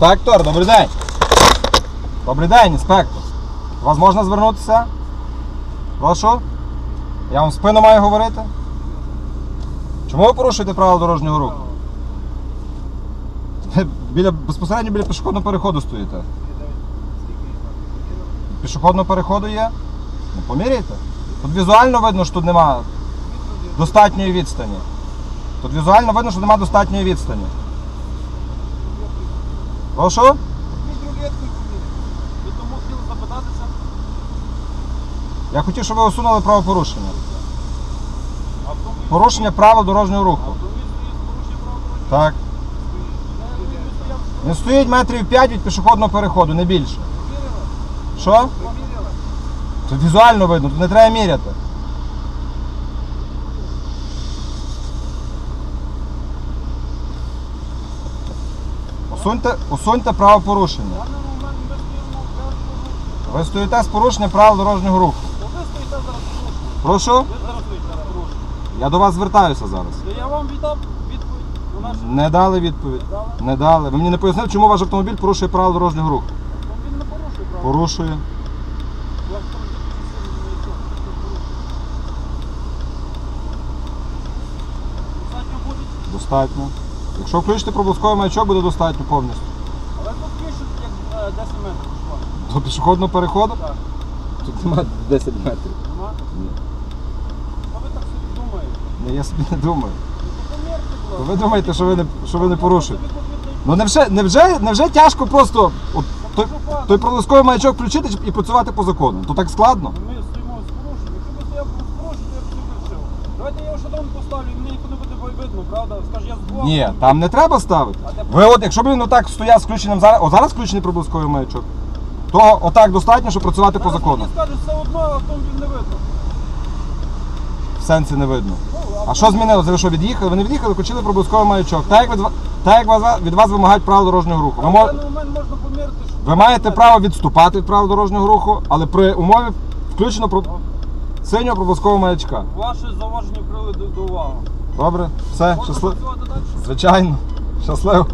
Інспектор, добрий день. Добрий день, інспектор. Вас можна звернутися? Прошу. Я вам в спину маю говорити. Чому ви порушуєте правила дорожнього руху? Біля, безпосередньо біля пішохідного переходу стоїте. Пішохідного переходу є? Ну, поміряйте. Тут візуально видно, що тут нема достатньої відстані. Тут візуально видно, що нема достатньої відстані. Прошу? Візьміть рулетку і поміряйте. Ви тому хотіли запитатися? Я хотів, щоб ви усунули правопорушення. Автомобіль Порушення правил дорожнього руху. автомобіль стоїть з порушенням права дорожнього Так. руху. Він. Він стоїть метрів 5 від пішохідного переходу, не більше. Поміряли? Що? Поміряли? Тут візуально видно, тут не треба міряти. Усуньте, усуньте правопорушення. Ви стоїте з порушенням правил дорожнього руху. Порушення. Прошу? Порушення. Я до вас звертаюся зараз. Я вам віддав відповідь Не дали відповідь. Не дали. Ви мені не пояснили, чому ваш автомобіль порушує правила дорожнього руху. Автомобіль не порушує право. Порушує. Достатньо. Якщо включите проблисковий маячок, буде достатньо повністю. Але тут пишуть, як е, 10 метрів пішло. До пішохідного переходу? Так. Тут немає 10 метрів. Нема? Ні. А ви так собі думаєте? Ні, я собі не думаю. Ну, то помірте, То ви думаєте, що ви не, що ви не порушуєте? Ну невже, невже, невже тяжко просто от, той, той проблисковий маячок включити і працювати по закону? То так складно? Ми стоїмо з порушенням. Якщо б стояв з порушенням, я б все вирішив. Давайте я його шатон поставлю, мені не буде видно, правда? Скаже, я з. Ні, там не треба ставити. А де- Ви от, якщо б він отак стояв з включеним зараз, о, зараз включений проблисковий маячок, то отак достатньо, щоб працювати по Зараз закону. Мені скажуть, все одно автомобіль не видно. В сенсі не видно. Ну, А що змінилося? Ви що від'їхали? Ви не від'їхали, включили проблисковий маячок. Так як від, ва- так як вас- від вас вимагають правила дорожнього руху. Ви, В мо- даний момент можна поміряти, що... ви маєте право відступати від правил дорожнього руху, але при умові включено про синього пропускового маячка. Ваше зауваження привели до, до уваги. Добре, все, Можна щасливо. працювати далі? Звичайно, щасливо.